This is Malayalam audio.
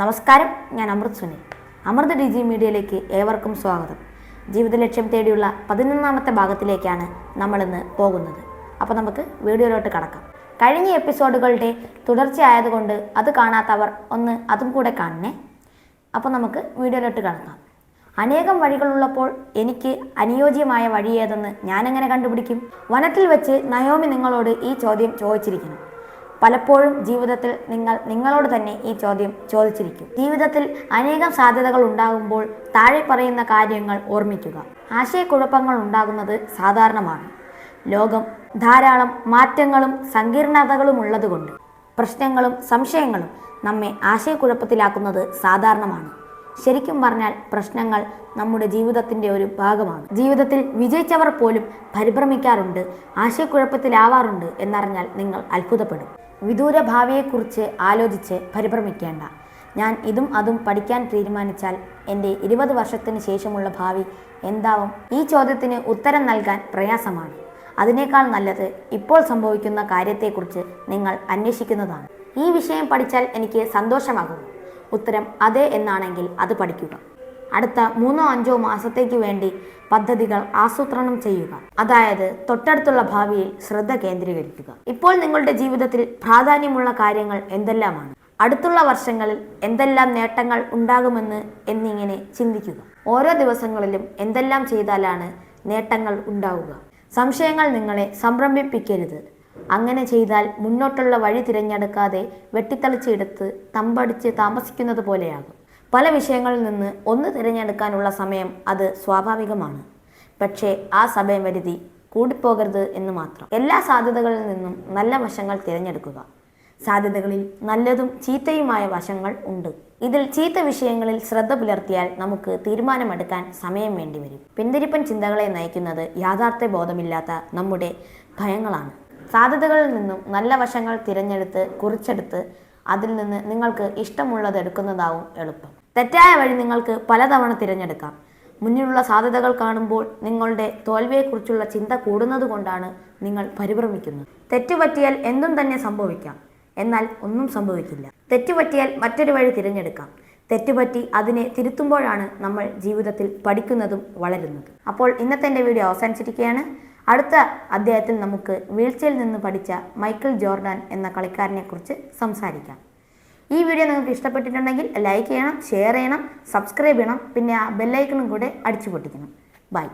നമസ്കാരം ഞാൻ അമൃത് സുനിൽ അമൃത് ഡി ജി മീഡിയയിലേക്ക് ഏവർക്കും സ്വാഗതം. ജീവിത ലക്ഷ്യം തേടിയുള്ള പതിനൊന്നാമത്തെ ഭാഗത്തിലേക്കാണ് നമ്മളിന്ന് പോകുന്നത്. അപ്പോൾ നമുക്ക് വീഡിയോയിലോട്ട് കടക്കാം. കഴിഞ്ഞ എപ്പിസോഡുകളുടെ തുടർച്ചയായതുകൊണ്ട് അത് കാണാത്തവർ ഒന്ന് അതും കൂടെ കാണണേ. അപ്പോൾ നമുക്ക് വീഡിയോയിലോട്ട് കടക്കാം. അനേകം വഴികളുള്ളപ്പോൾ എനിക്ക് അനുയോജ്യമായ വഴി ഏതെന്ന് ഞാനെങ്ങനെ കണ്ടുപിടിക്കും? വനത്തിൽ വെച്ച് നയോമി നിങ്ങളോട് ഈ ചോദ്യം ചോദിച്ചിരിക്കണം പലപ്പോഴും ജീവിതത്തിൽ നിങ്ങൾ നിങ്ങളോട് തന്നെ ഈ ചോദ്യം ചോദിച്ചിരിക്കും. ജീവിതത്തിൽ അനേകം സാധ്യതകൾ ഉണ്ടാകുമ്പോൾ താഴെ പറയുന്ന കാര്യങ്ങൾ ഓർമ്മിക്കുക. ആശയക്കുഴപ്പങ്ങൾ ഉണ്ടാകുന്നത് സാധാരണമാണ്. ലോകം ധാരാളം മാറ്റങ്ങളും സങ്കീർണതകളും ഉള്ളതുകൊണ്ട് പ്രശ്നങ്ങളും സംശയങ്ങളും നമ്മെ ആശയക്കുഴപ്പത്തിലാക്കുന്നത് സാധാരണമാണ്. ശരിക്കും പറഞ്ഞാൽ പ്രശ്നങ്ങൾ നമ്മുടെ ജീവിതത്തിന്റെ ഒരു ഭാഗമാണ്. ജീവിതത്തിൽ വിജയിച്ചവർ പോലും പരിഭ്രമിക്കാറുണ്ട് ആശയക്കുഴപ്പത്തിലാവാറുണ്ട് എന്നറിഞ്ഞാൽ നിങ്ങൾ അത്ഭുതപ്പെടും. വിദൂര ഭാവിയെക്കുറിച്ച് ആലോചിച്ച് പരിഭ്രമിക്കേണ്ട. ഞാൻ ഇതും അതും പഠിക്കാൻ തീരുമാനിച്ചാൽ എന്റെ ഇരുപത് വർഷത്തിന് ശേഷമുള്ള ഭാവി എന്താവും? ഈ ചോദ്യത്തിന് ഉത്തരം നൽകാൻ പ്രയാസമാണ്. അതിനേക്കാൾ നല്ലത് ഇപ്പോൾ സംഭവിക്കുന്ന കാര്യത്തെക്കുറിച്ച് നിങ്ങൾ അന്വേഷിക്കുന്നതാണ്. ഈ വിഷയം പഠിച്ചാൽ എനിക്ക് സന്തോഷമാകും. ഉത്തരം അതെ എന്നാണെങ്കിൽ അത് പഠിക്കുക. അടുത്ത മൂന്നോ അഞ്ചോ മാസത്തേക്ക് വേണ്ടി പദ്ധതികൾ ആസൂത്രണം ചെയ്യുക. അതായത് തൊട്ടടുത്തുള്ള ഭാവിയിൽ ശ്രദ്ധ കേന്ദ്രീകരിക്കുക. ഇപ്പോൾ നിങ്ങളുടെ ജീവിതത്തിൽ പ്രാധാന്യമുള്ള കാര്യങ്ങൾ എന്തെല്ലാമാണ്? അടുത്തുള്ള വർഷങ്ങളിൽ എന്തെല്ലാം നേട്ടങ്ങൾ ഉണ്ടാകുമെന്ന് എന്നിങ്ങനെ ചിന്തിക്കുക. ഓരോ ദിവസങ്ങളിലും എന്തെല്ലാം ചെയ്താലാണ് നേട്ടങ്ങൾ ഉണ്ടാവുക. സംശയങ്ങൾ നിങ്ങളെ സംരംഭിപ്പിക്കരുത്. അങ്ങനെ ചെയ്താൽ മുന്നോട്ടുള്ള വഴി തിരഞ്ഞെടുക്കാതെ വെട്ടിത്തളിച്ചെടുത്ത് തമ്പടിച്ച് താമസിക്കുന്നത് പോലെയാകും. പല വിഷയങ്ങളിൽ നിന്ന് ഒന്ന് തിരഞ്ഞെടുക്കാനുള്ള സമയം അത് സ്വാഭാവികമാണ്. പക്ഷേ ആ സമയം സമയപരിധി കൂടിപ്പോകരുത് എന്ന് മാത്രം. എല്ലാ സാധ്യതകളിൽ നിന്നും നല്ല വശങ്ങൾ തിരഞ്ഞെടുക്കുക. സാധ്യതകളിൽ നല്ലതും ചീത്തയുമായ വശങ്ങൾ ഉണ്ട്. ഇതിൽ ചീത്ത വിഷയങ്ങളിൽ ശ്രദ്ധ പുലർത്തിയാൽ നമുക്ക് തീരുമാനമെടുക്കാൻ സമയം വേണ്ടിവരും പിന്തിരിപ്പൻ ചിന്തകളെ നയിക്കുന്നത് യാഥാർത്ഥ്യ ബോധമില്ലാത്ത നമ്മുടെ ഭയങ്ങളാണ്. സാധ്യതകളിൽ നിന്നും നല്ല വശങ്ങൾ തിരഞ്ഞെടുത്ത് കുറിച്ചെടുത്ത് അതിൽ നിന്ന് നിങ്ങൾക്ക് ഇഷ്ടമുള്ളത് എടുക്കുന്നതാവും എളുപ്പം. തെറ്റായ വഴി നിങ്ങൾക്ക് പലതവണ തിരഞ്ഞെടുക്കാം. മുന്നിലുള്ള സാധ്യതകൾ കാണുമ്പോൾ നിങ്ങളുടെ തോൽവിയെക്കുറിച്ചുള്ള ചിന്ത കൂടുന്നതുകൊണ്ടാണ് നിങ്ങൾ പരിഭ്രമിക്കുന്നത്. തെറ്റുപറ്റിയാൽ എന്തും തന്നെ സംഭവിക്കാം. എന്നാൽ ഒന്നും സംഭവിക്കില്ല. തെറ്റുപറ്റിയാൽ മറ്റൊരു വഴി തിരഞ്ഞെടുക്കാം. തെറ്റുപറ്റി അതിനെ തിരുത്തുമ്പോഴാണ് നമ്മൾ ജീവിതത്തിൽ പഠിക്കുന്നതും വളരുന്നതും. അപ്പോൾ ഇന്നത്തെ എന്റെ വീഡിയോ അവസാനിച്ചിരിക്കുകയാണ്. അടുത്ത അധ്യായത്തിൽ നമുക്ക് വീഴ്ചയിൽ നിന്ന് പഠിച്ച മൈക്കിൾ ജോർഡാൻ എന്ന കളിക്കാരനെക്കുറിച്ച് സംസാരിക്കാം. ഈ വീഡിയോ നിങ്ങൾക്ക് ഇഷ്ടപ്പെട്ടിട്ടുണ്ടെങ്കിൽ ലൈക്ക് ചെയ്യണം ഷെയർ ചെയ്യണം സബ്സ്ക്രൈബ് ചെയ്യണം പിന്നെ ആ ബെല്ലൈക്കണും കൂടെ അടിച്ചു പൊട്ടിക്കണം. ബൈ